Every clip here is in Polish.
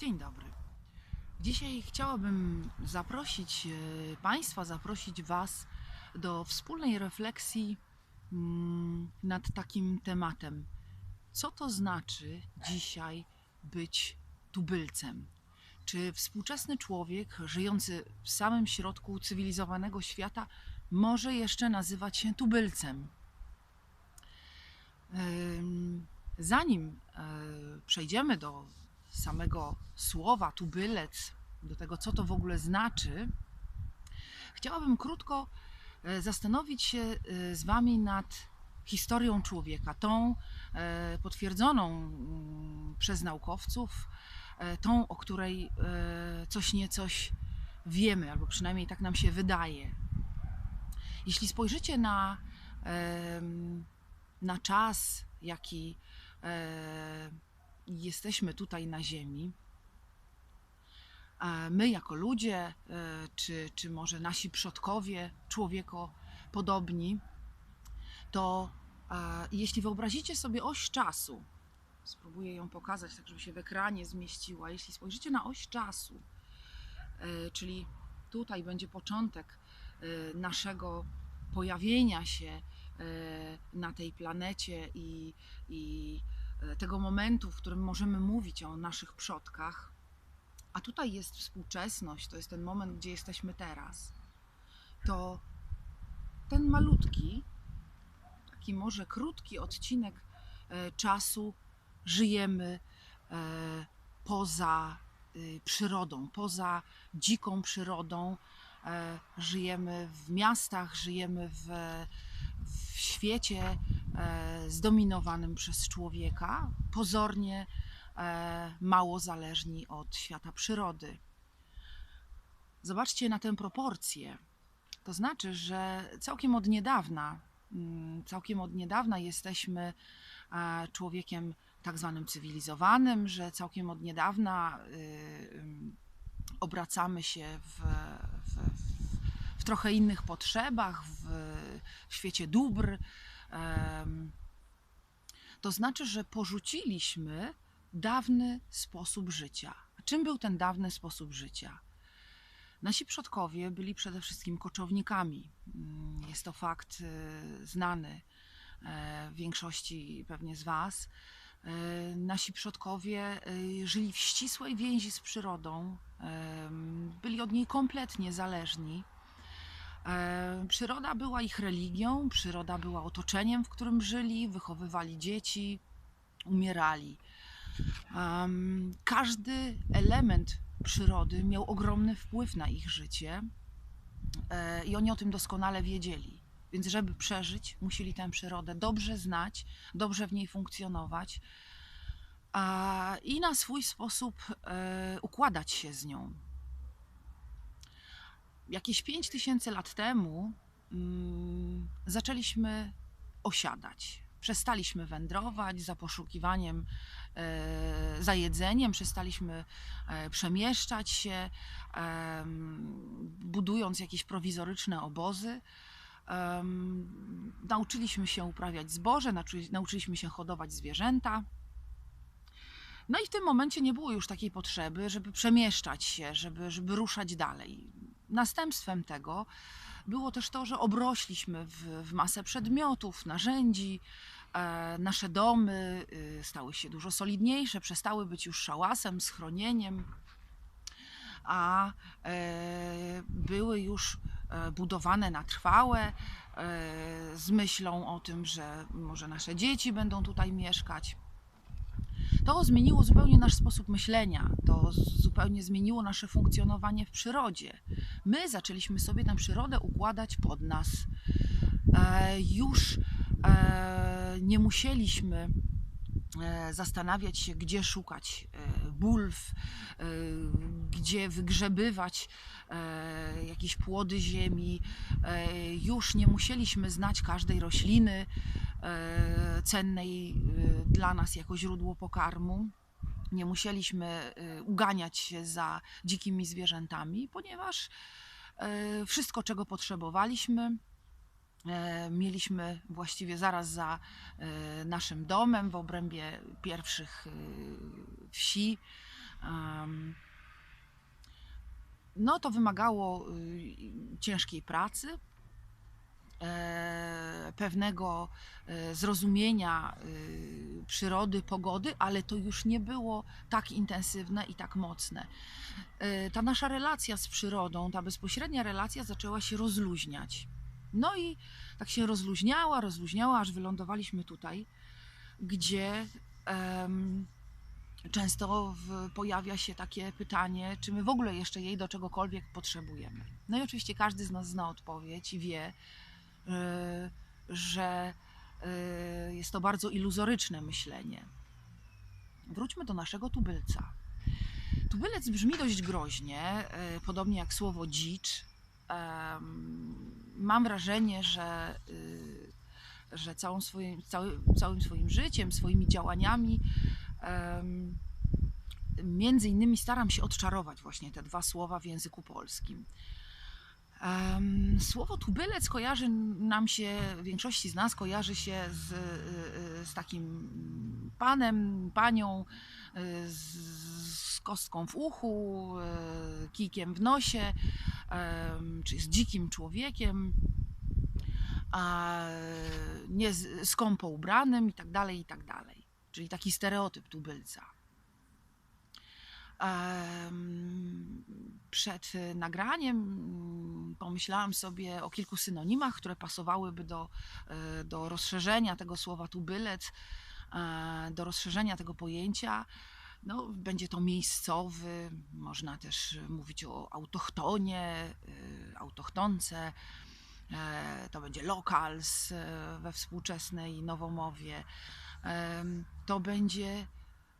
Dzień dobry. Dzisiaj chciałabym zaprosić e, Państwa, zaprosić Was do wspólnej refleksji mm, nad takim tematem. Co to znaczy dzisiaj być tubylcem? Czy współczesny człowiek żyjący w samym środku cywilizowanego świata może jeszcze nazywać się tubylcem? Em, Zanim e, przejdziemy do samego słowa tubylec, do tego, co to w ogóle znaczy, chciałabym krótko e, zastanowić się e, z Wami nad historią człowieka, tą e, potwierdzoną mm, przez naukowców, tą, o której coś niecoś wiemy, albo przynajmniej tak nam się wydaje. Jeśli spojrzycie na, na czas, jaki jesteśmy tutaj na Ziemi, my jako ludzie, e, czy, czy może nasi przodkowie, człowieko podobni, to e, jeśli wyobrazicie sobie oś czasu, spróbuję ją pokazać, tak żeby się w ekranie zmieściła. Jeśli spojrzycie na oś czasu, e, czyli tutaj będzie początek naszego pojawienia się na tej planecie i, i tego momentu, w którym możemy mówić o naszych przodkach, a tutaj jest współczesność, to jest ten moment, gdzie jesteśmy teraz, to ten malutki, taki może krótki odcinek e, czasu żyjemy e, poza przyrodą, poza dziką przyrodą. E, Żyjemy w miastach, żyjemy w, w świecie e, zdominowanym przez człowieka, pozornie e, mało zależni od świata przyrody. Zobaczcie na tę proporcję. To znaczy, że całkiem od niedawna, mm, całkiem od niedawna jesteśmy e, człowiekiem tak zwanym cywilizowanym, że całkiem od niedawna y, ym, obracamy się w, w, w trochę innych potrzebach, w, w świecie dóbr. To znaczy, że porzuciliśmy dawny sposób życia. A czym był ten dawny sposób życia? Nasi przodkowie byli przede wszystkim koczownikami. Mm, Jest to fakt e, znany e, większości pewnie z Was. E, Nasi przodkowie e, żyli w ścisłej więzi z przyrodą, byli od niej kompletnie zależni. E, Przyroda była ich religią, przyroda była otoczeniem, w którym żyli, wychowywali dzieci, umierali. Każdy element przyrody miał ogromny wpływ na ich życie e, i oni o tym doskonale wiedzieli. Więc, żeby przeżyć, musieli tę przyrodę dobrze znać, dobrze w niej funkcjonować i na swój sposób e, układać się z nią. Jakieś 5 tysięcy lat temu mm, zaczęliśmy osiadać. Przestaliśmy wędrować za poszukiwaniem, e, za jedzeniem, przestaliśmy e, przemieszczać się, em, budując jakieś prowizoryczne obozy. Nauczyliśmy się uprawiać zboże, nauczy- nauczyliśmy się hodować zwierzęta. No i w tym momencie nie było już takiej potrzeby, żeby przemieszczać się, żeby, żeby ruszać dalej. Następstwem tego było też to, że obrośliśmy w, w masę przedmiotów, narzędzi. E, nasze domy y, stały się dużo solidniejsze, przestały być już szałasem, schronieniem, a e, były już e, budowane na trwałe z myślą o tym, że może nasze dzieci będą tutaj mieszkać. To zmieniło zupełnie nasz sposób myślenia, to zupełnie zmieniło nasze funkcjonowanie w przyrodzie. My zaczęliśmy sobie tę przyrodę układać pod nas. E, już e, nie musieliśmy e, zastanawiać się, gdzie szukać e, bulw, e, gdzie wygrzebywać jakieś płody ziemi. Już nie musieliśmy znać każdej rośliny cennej dla nas jako źródło pokarmu. Nie musieliśmy e, uganiać się za dzikimi zwierzętami, ponieważ e, wszystko, czego potrzebowaliśmy, e, mieliśmy właściwie zaraz za naszym domem w obrębie pierwszych wsi. No to wymagało y, ciężkiej pracy, pewnego e, zrozumienia y, przyrody, pogody, ale to już nie było tak intensywne i tak mocne. E, Ta nasza relacja z przyrodą, ta bezpośrednia relacja zaczęła się rozluźniać. No i tak się rozluźniała, rozluźniała, aż wylądowaliśmy tutaj, gdzie em, często w, pojawia się takie pytanie, czy my w ogóle jeszcze jej do czegokolwiek potrzebujemy. No i oczywiście każdy z nas zna odpowiedź i wie, że y, jest to bardzo iluzoryczne myślenie. Wróćmy do naszego tubylca. Tubylec brzmi dość groźnie, y, podobnie jak słowo dzicz. Mam wrażenie, że, y, że całą swoim, cały, całym swoim życiem, swoimi działaniami między innymi staram się odczarować właśnie te dwa słowa w języku polskim. Słowo tubylec kojarzy nam się, większości z nas kojarzy się z, y, y, z takim panem, panią y, z, z kostką w uchu, kijkiem w nosie, czy z dzikim człowiekiem, a nie skąpo ubranym i tak dalej, i tak dalej. Czyli taki stereotyp tubylca. Przed nagraniem mm, pomyślałam sobie o kilku synonimach, które pasowałyby do, y, do rozszerzenia tego słowa tubylec, e, do rozszerzenia tego pojęcia. No, będzie to miejscowy, można też mówić o autochtonie, y, autochtonce, e, to będzie locals e, we współczesnej nowomowie, to będzie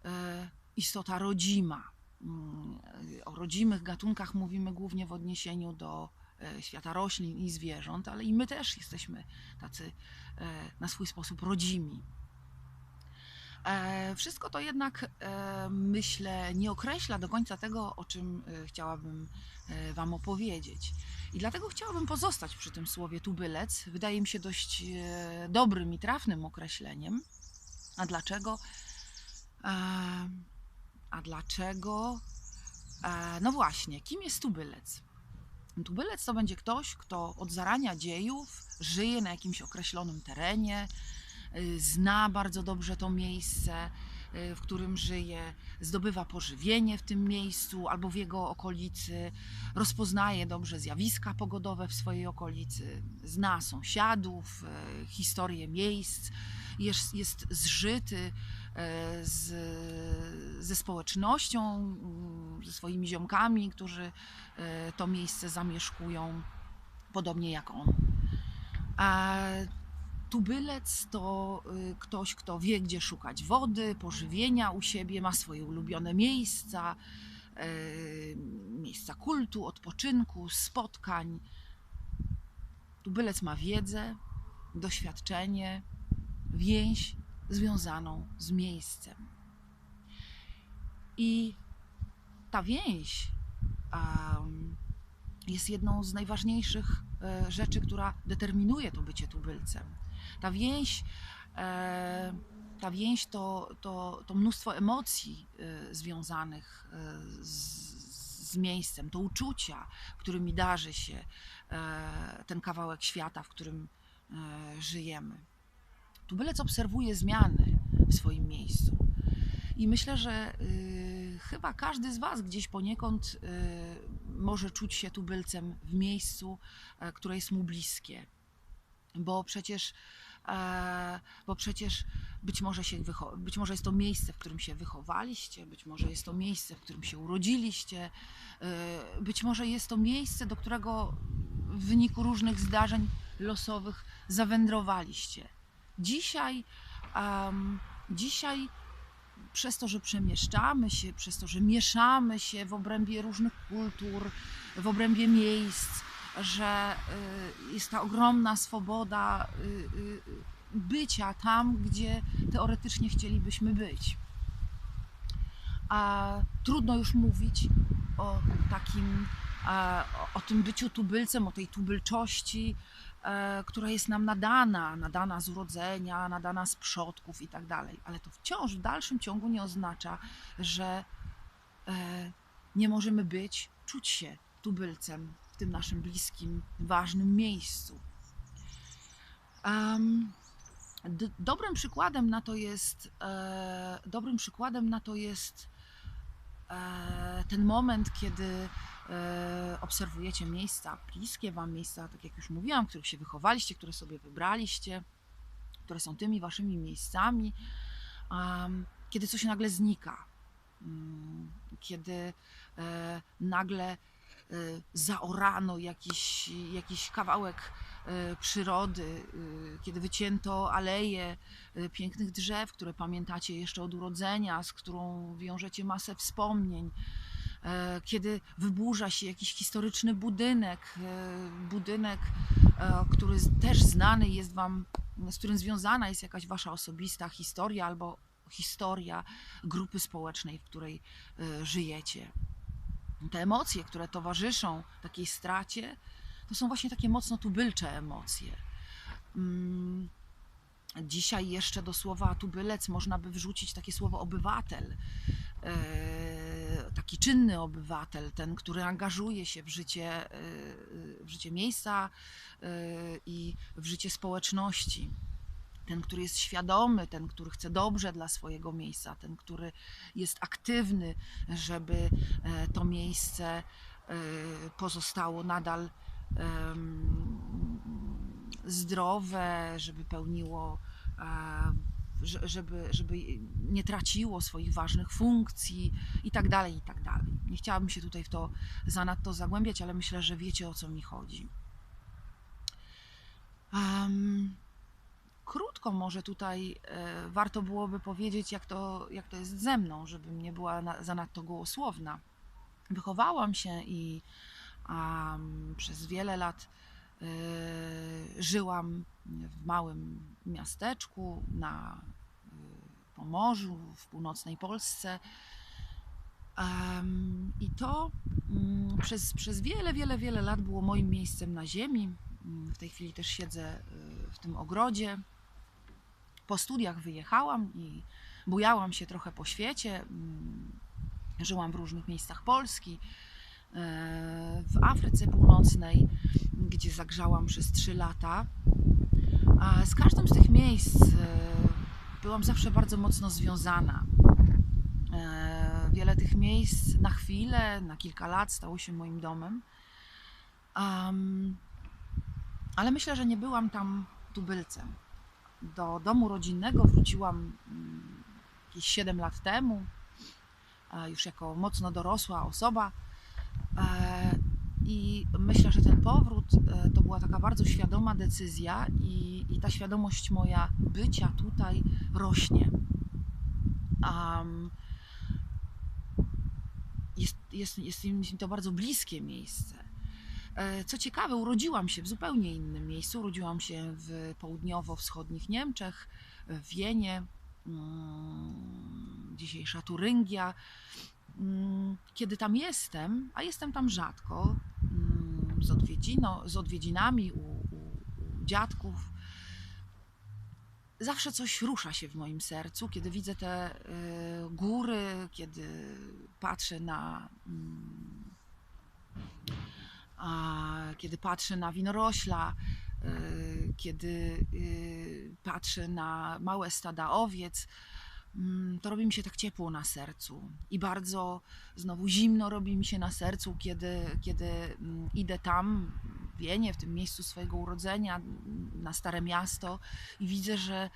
e, istota rodzima. Mm, O rodzimych gatunkach mówimy głównie w odniesieniu do e, świata roślin i zwierząt, ale i my też jesteśmy tacy e, na swój sposób rodzimi. E, Wszystko to jednak, myślę, nie określa do końca tego, o czym chciałabym Wam opowiedzieć. I dlatego chciałabym pozostać przy tym słowie tubylec. Wydaje mi się dość dobrym i trafnym określeniem. A dlaczego? A dlaczego? E, No właśnie, kim jest tubylec? Tubylec to będzie ktoś, kto od zarania dziejów żyje na jakimś określonym terenie, y, zna bardzo dobrze to miejsce, y, w którym żyje, zdobywa pożywienie w tym miejscu albo w jego okolicy, rozpoznaje dobrze zjawiska pogodowe w swojej okolicy, zna sąsiadów, y, historię miejsc, jest, jest zżyty z, ze społecznością, mm, ze swoimi ziomkami, którzy y, to miejsce zamieszkują, podobnie jak on. A tubylec to y, ktoś, kto wie, gdzie szukać wody, pożywienia u siebie, ma swoje ulubione miejsca, y, miejsca kultu, odpoczynku, spotkań. Tubylec ma wiedzę, doświadczenie, więź związaną z miejscem. I ta więź em, jest jedną z najważniejszych e, rzeczy, która determinuje to bycie tubylcem. Ta więź, e, ta więź to, to, to mnóstwo emocji e, związanych e, z, z miejscem, to uczucia, którymi darzy się e, ten kawałek świata, w którym e, żyjemy. Tubylec obserwuje zmiany w swoim miejscu. I myślę, że y, chyba każdy z Was gdzieś poniekąd y, może czuć się tubylcem w miejscu, e, które jest mu bliskie. Bo przecież, e, bo przecież być może, się być może jest to miejsce, w którym się wychowaliście, być może jest to miejsce, w którym się urodziliście, y, być może jest to miejsce, do którego w wyniku różnych zdarzeń losowych zawędrowaliście. Dzisiaj, em, dzisiaj przez to, że przemieszczamy się, przez to, że mieszamy się w obrębie różnych kultur, w obrębie miejsc, że y, jest ta ogromna swoboda y, y, bycia tam, gdzie teoretycznie chcielibyśmy być. A trudno już mówić o takim, e, o- tym byciu tubylcem, o tej tubylczości, która jest nam nadana, nadana z urodzenia, nadana z przodków i tak dalej. Ale to wciąż w dalszym ciągu nie oznacza, że, e, nie możemy być, czuć się tubylcem w tym naszym bliskim, ważnym miejscu. D- dobrym przykładem na to jest e, dobrym przykładem na to jest e, ten moment, kiedy e, obserwujecie miejsca bliskie wam, miejsca, tak jak już mówiłam, w których się wychowaliście, które sobie wybraliście, które są tymi waszymi miejscami, kiedy coś nagle znika, Mm, kiedy e, nagle e, zaorano jakiś, jakiś kawałek e, przyrody, e, kiedy wycięto aleje e, pięknych drzew, które pamiętacie jeszcze od urodzenia, z którą wiążecie masę wspomnień, e, kiedy wyburza się jakiś historyczny budynek, e, budynek, e, który też znany jest Wam, z którym związana jest jakaś Wasza osobista historia albo historia grupy społecznej, w której e, żyjecie. Te emocje, które towarzyszą takiej stracie, to są właśnie takie mocno tubylcze emocje. Mm, Dzisiaj jeszcze do słowa tubylec można by wrzucić takie słowo obywatel. E, Taki czynny obywatel, ten, który angażuje się w życie, e, w życie miejsca e, i w życie społeczności. Ten, który jest świadomy, ten, który chce dobrze dla swojego miejsca, ten, który jest aktywny, żeby to miejsce pozostało nadal zdrowe, żeby pełniło, e, że- żeby, żeby nie traciło swoich ważnych funkcji i tak dalej, i tak dalej. Nie chciałabym się tutaj w to zanadto zagłębiać, ale myślę, że wiecie o co mi chodzi. Em, krótko może tutaj e, warto byłoby powiedzieć, jak to, jak to jest ze mną, żebym nie była na, zanadto gołosłowna. Wychowałam się i am, przez wiele lat e, żyłam w małym miasteczku na e, Pomorzu, w północnej Polsce. I to mm, przez, przez wiele, wiele, wiele lat było moim miejscem na ziemi. Mm, W tej chwili też siedzę y, w tym ogrodzie. Po studiach wyjechałam i bujałam się trochę po świecie. Mm, Żyłam w różnych miejscach Polski, w Afryce Północnej, gdzie zagrzałam przez trzy lata. A z każdym z tych miejsc e, byłam zawsze bardzo mocno związana. E, Wiele tych miejsc na chwilę, na kilka lat stało się moim domem. Am, ale myślę, że nie byłam tam tubylcem. Do domu rodzinnego wróciłam mm, jakieś 7 lat temu, e, już jako mocno dorosła osoba. E, I myślę, że ten powrót e, to była taka bardzo świadoma decyzja, i, i ta świadomość moja bycia tutaj rośnie. Am, jest, jest, jest mi to bardzo bliskie miejsce. E, Co ciekawe, urodziłam się w zupełnie innym miejscu. Urodziłam się w południowo-wschodnich Niemczech, w Wienie, mm, dzisiejsza Turyngia. Mm, Kiedy tam jestem, a jestem tam rzadko, mm, z, odwiedzino, z odwiedzinami u, u, u dziadków, zawsze coś rusza się w moim sercu, kiedy widzę te y, góry, kiedy patrzę na. mm, kiedy patrzę na winorośla, y, kiedy y, patrzę na małe stada owiec, to robi mi się tak ciepło na sercu. I bardzo znowu zimno robi mi się na sercu, kiedy, kiedy mm, idę tam, Wienie, w tym miejscu swojego urodzenia, mm, na Stare Miasto i widzę, że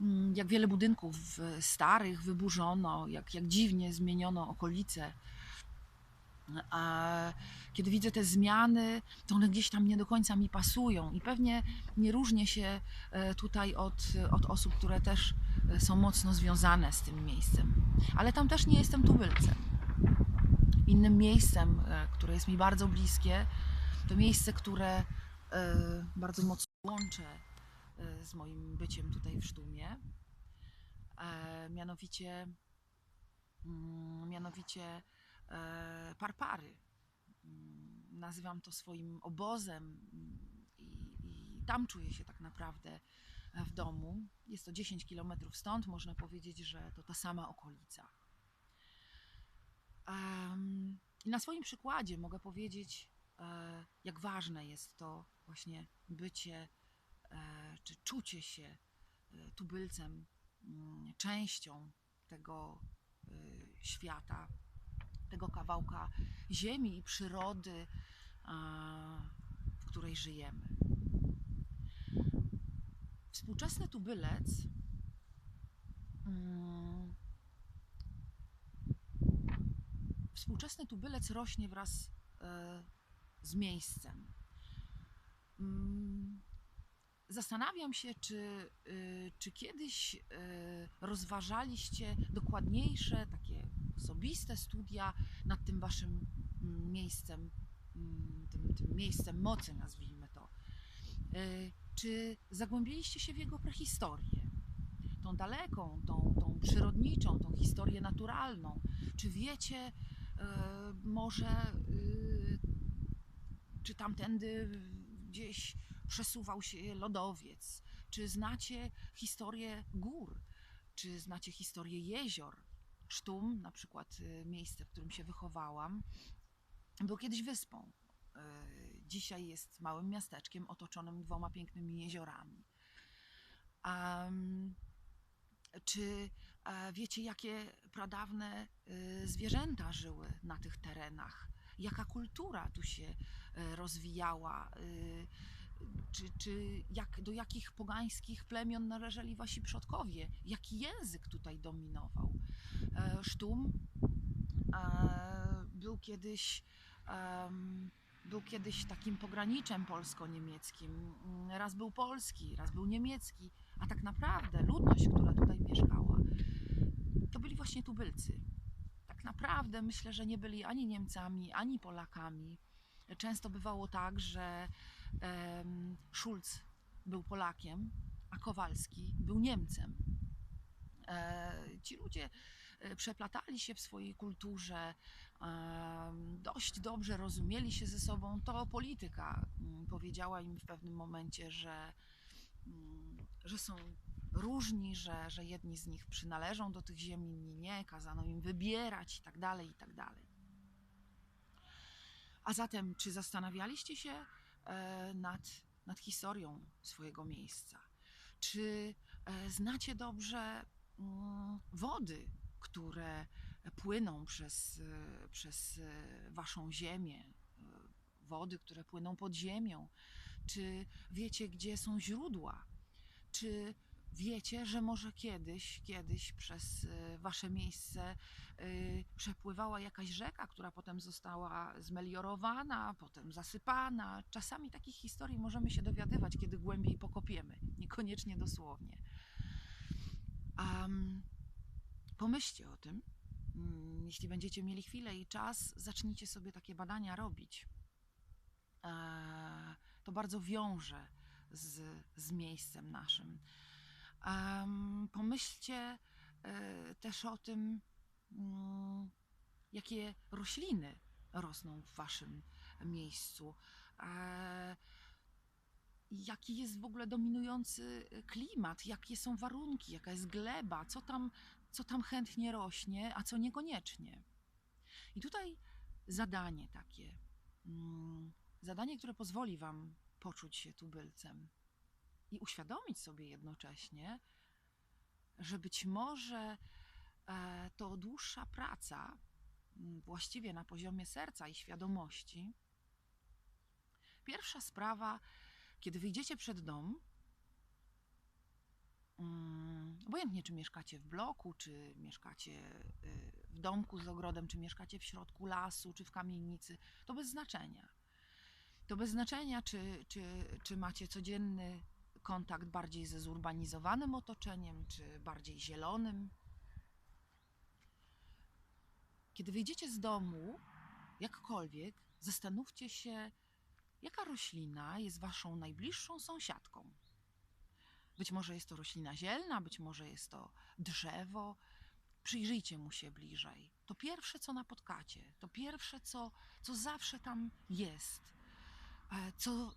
mm, jak wiele budynków starych wyburzono, jak, jak dziwnie zmieniono okolice. A kiedy widzę te zmiany, to one gdzieś tam nie do końca mi pasują i pewnie nie różnię się e, tutaj od, od osób, które też e, są mocno związane z tym miejscem. Ale tam też nie jestem tubylcem. Innym miejscem, e, które jest mi bardzo bliskie, to miejsce, które bardzo mocno łączę z moim byciem tutaj w Sztumie. Mianowicie, mm, mianowicie Parpary. Mm, Nazywam to swoim obozem mm, i, i tam czuję się tak naprawdę e, w domu. Jest to 10 km stąd, można powiedzieć, że to ta sama okolica. I na swoim przykładzie mogę powiedzieć, e, jak ważne jest to właśnie bycie e, czy czucie się e, tubylcem, mm, częścią tego e, świata, tego kawałka ziemi i przyrody, w której żyjemy. Współczesny tubylec mm, współczesny tubylec rośnie wraz e, z miejscem. Zastanawiam się, czy, y, czy kiedyś y, rozważaliście dokładniejsze, takie osobiste studia nad tym waszym mm, miejscem, mm, tym, tym miejscem mocy, nazwijmy to. Y, Czy zagłębiliście się w jego prehistorię? Tą daleką, tą, tą przyrodniczą, tą historię naturalną. Czy wiecie, może czy tamtędy gdzieś przesuwał się lodowiec? Czy znacie historię gór? Czy znacie historię jezior? Sztum, na przykład y, miejsce, w którym się wychowałam, był kiedyś wyspą. Y, Dzisiaj jest małym miasteczkiem otoczonym dwoma pięknymi jeziorami. Am, czy wiecie, jakie pradawne y, zwierzęta żyły na tych terenach? Jaka kultura tu się rozwijała? Czy, czy jak, do jakich pogańskich plemion należeli wasi przodkowie? Jaki język tutaj dominował? E, Sztum e, był kiedyś był kiedyś takim pograniczem polsko-niemieckim. Raz był polski, raz był niemiecki, a tak naprawdę ludność, która tutaj mieszkała, to byli właśnie tubylcy. Tak naprawdę myślę, że nie byli ani Niemcami, ani Polakami. Często bywało tak, że Schulz był Polakiem, a Kowalski był Niemcem. E, Ci ludzie e, przeplatali się w swojej kulturze, dość dobrze rozumieli się ze sobą. To polityka mm, powiedziała im w pewnym momencie, że, mm, że są różni, że, że jedni z nich przynależą do tych ziem, inni nie, kazano im wybierać i tak dalej, i tak dalej. A zatem, czy zastanawialiście się nad, nad historią swojego miejsca? Czy e, znacie dobrze mm, wody, które płyną przez, e, przez e, waszą ziemię? e, Wody, które płyną pod ziemią? Czy wiecie, gdzie są źródła? Czy wiecie, że może kiedyś, kiedyś przez e, wasze miejsce y, przepływała jakaś rzeka, która potem została zmeliorowana, potem zasypana. Czasami takich historii możemy się dowiadywać, kiedy głębiej pokopiemy, niekoniecznie dosłownie. Um, pomyślcie o tym. Mm, Jeśli będziecie mieli chwilę i czas, zacznijcie sobie takie badania robić. E, To bardzo wiąże z, z miejscem naszym. Em, pomyślcie e, też o tym, mm, jakie rośliny rosną w waszym miejscu. E, Jaki jest w ogóle dominujący klimat, jakie są warunki, jaka jest gleba, co tam, co tam chętnie rośnie, a co niekoniecznie. I tutaj zadanie takie, mm, zadanie, które pozwoli wam poczuć się tubylcem i uświadomić sobie jednocześnie, że być może e, to dłuższa praca, właściwie na poziomie serca i świadomości. Pierwsza sprawa, kiedy wyjdziecie przed dom, mm, obojętnie czy mieszkacie w bloku, czy mieszkacie y, w domku z ogrodem, czy mieszkacie w środku lasu, czy w kamienicy, to bez znaczenia. To bez znaczenia, czy, czy, czy macie codzienny kontakt bardziej ze zurbanizowanym otoczeniem, czy bardziej zielonym. Kiedy wyjdziecie z domu, jakkolwiek, zastanówcie się, jaka roślina jest waszą najbliższą sąsiadką. Być może jest to roślina zielna, być może jest to drzewo. Przyjrzyjcie mu się bliżej. To pierwsze, co napotkacie, to pierwsze, co, co zawsze tam jest, e, co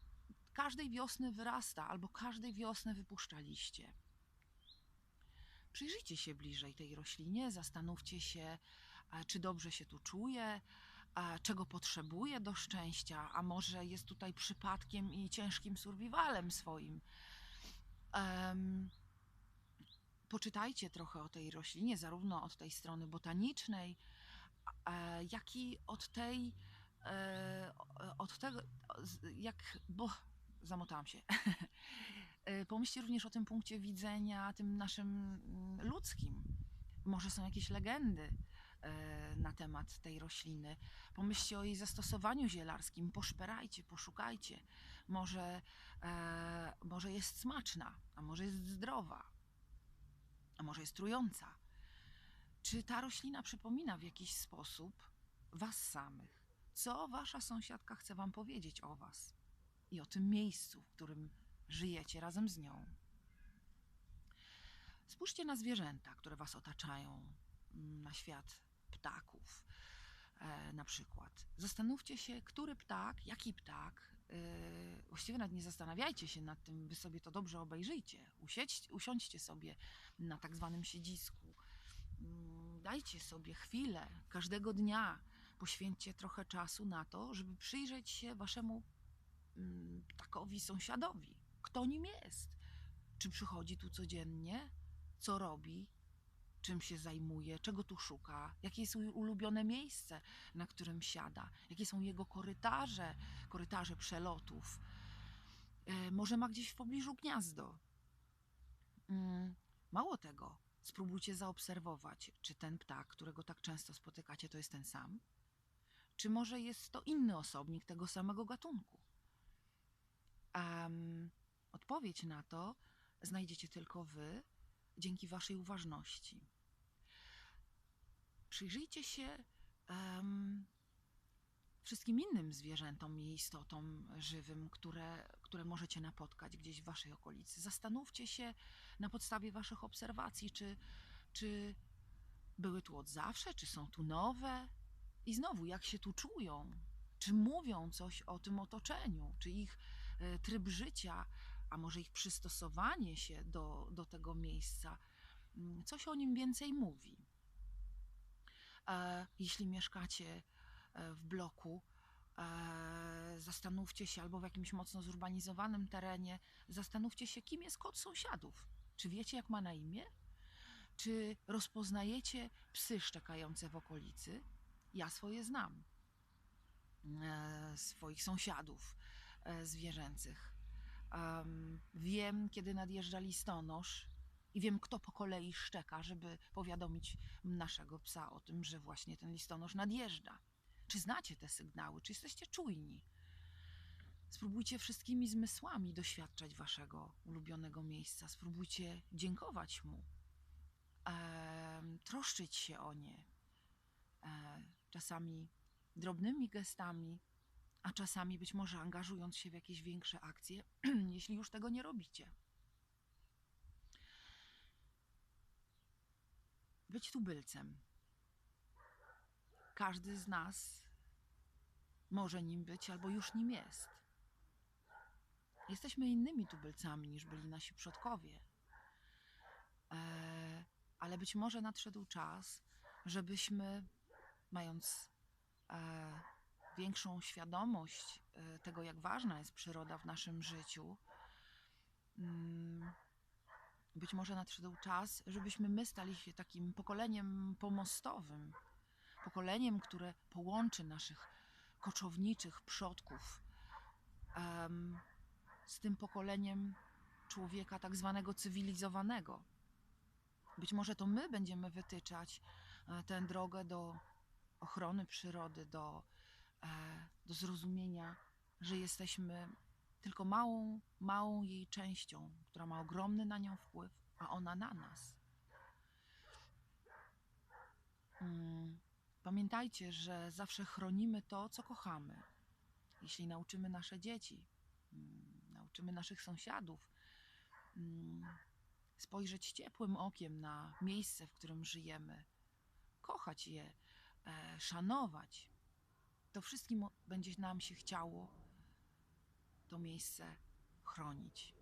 każdej wiosny wyrasta albo każdej wiosny wypuszcza liście. Przyjrzyjcie się bliżej tej roślinie, zastanówcie się, czy dobrze się tu czuje, czego potrzebuje do szczęścia, a może jest tutaj przypadkiem i ciężkim survivalem swoim. Em, poczytajcie trochę o tej roślinie, zarówno od tej strony botanicznej, e, jak i od tej, e, od tego, jak, bo zamotałam się. E, Pomyślcie również o tym punkcie widzenia, tym naszym mm, ludzkim. Może są jakieś legendy e, na temat tej rośliny. Pomyślcie o jej zastosowaniu zielarskim, poszperajcie, poszukajcie. Może, e, może jest smaczna, a może jest zdrowa, a może jest trująca. Czy ta roślina przypomina w jakiś sposób Was samych? Co Wasza sąsiadka chce Wam powiedzieć o Was i o tym miejscu, w którym żyjecie razem z nią? Spójrzcie na zwierzęta, które Was otaczają, mm, na świat ptaków e, na przykład. Zastanówcie się, który ptak, jaki ptak. e, właściwie nawet nie zastanawiajcie się nad tym, wy sobie to dobrze obejrzyjcie. Usiedź, usiądźcie sobie na tak zwanym siedzisku. Mm, Dajcie sobie chwilę każdego dnia. Poświęćcie trochę czasu na to, żeby przyjrzeć się waszemu mm, ptakowi, sąsiadowi. Kto nim jest? Czy przychodzi tu codziennie? Co robi? Czym się zajmuje? Czego tu szuka? Jakie jest ulubione miejsce, na którym siada? Jakie są jego korytarze, korytarze przelotów? E, może ma gdzieś w pobliżu gniazdo? Mm, Mało tego, spróbujcie zaobserwować, czy ten ptak, którego tak często spotykacie, to jest ten sam? Czy może jest to inny osobnik tego samego gatunku? Odpowiedź na to znajdziecie tylko wy dzięki waszej uważności. Przyjrzyjcie się em, wszystkim innym zwierzętom i istotom żywym, które, które możecie napotkać gdzieś w waszej okolicy. Zastanówcie się na podstawie waszych obserwacji, czy, czy były tu od zawsze, czy są tu nowe i znowu, jak się tu czują, czy mówią coś o tym otoczeniu, czy ich tryb życia, a może ich przystosowanie się do, do tego miejsca, mm, coś o nim więcej mówi. E, Jeśli mieszkacie e, w bloku, e, zastanówcie się, albo w jakimś mocno zurbanizowanym terenie, zastanówcie się, kim jest kot sąsiadów. Czy wiecie, jak ma na imię? Czy rozpoznajecie psy szczekające w okolicy? Ja swoje znam. E, swoich sąsiadów e, zwierzęcych. Em, wiem, kiedy nadjeżdża listonosz i wiem, kto po kolei szczeka, żeby powiadomić naszego psa o tym, że właśnie ten listonosz nadjeżdża. Czy znacie te sygnały? Czy jesteście czujni? Spróbujcie wszystkimi zmysłami doświadczać waszego ulubionego miejsca. Spróbujcie dziękować mu, em, troszczyć się o nie. E, czasami drobnymi gestami, a czasami być może angażując się w jakieś większe akcje, jeśli już tego nie robicie. Być tubylcem. Każdy z nas może nim być albo już nim jest. Jesteśmy innymi tubylcami niż byli nasi przodkowie. E, ale być może nadszedł czas, żebyśmy, mając e, większą świadomość e, tego, jak ważna jest przyroda w naszym życiu, mm, być może nadszedł czas, żebyśmy my stali się takim pokoleniem pomostowym, pokoleniem, które połączy naszych koczowniczych przodków z tym pokoleniem człowieka tak zwanego cywilizowanego. Być może to my będziemy wytyczać e, tę drogę do ochrony przyrody, do, do zrozumienia, że jesteśmy tylko małą, małą jej częścią, która ma ogromny na nią wpływ, a ona na nas. Mm, Pamiętajcie, że zawsze chronimy to, co kochamy. Jeśli nauczymy nasze dzieci, mm, nauczymy naszych sąsiadów mm, spojrzeć ciepłym okiem na miejsce, w którym żyjemy, kochać je, e, szanować, to wszystkim będzie nam się chciało to miejsce chronić.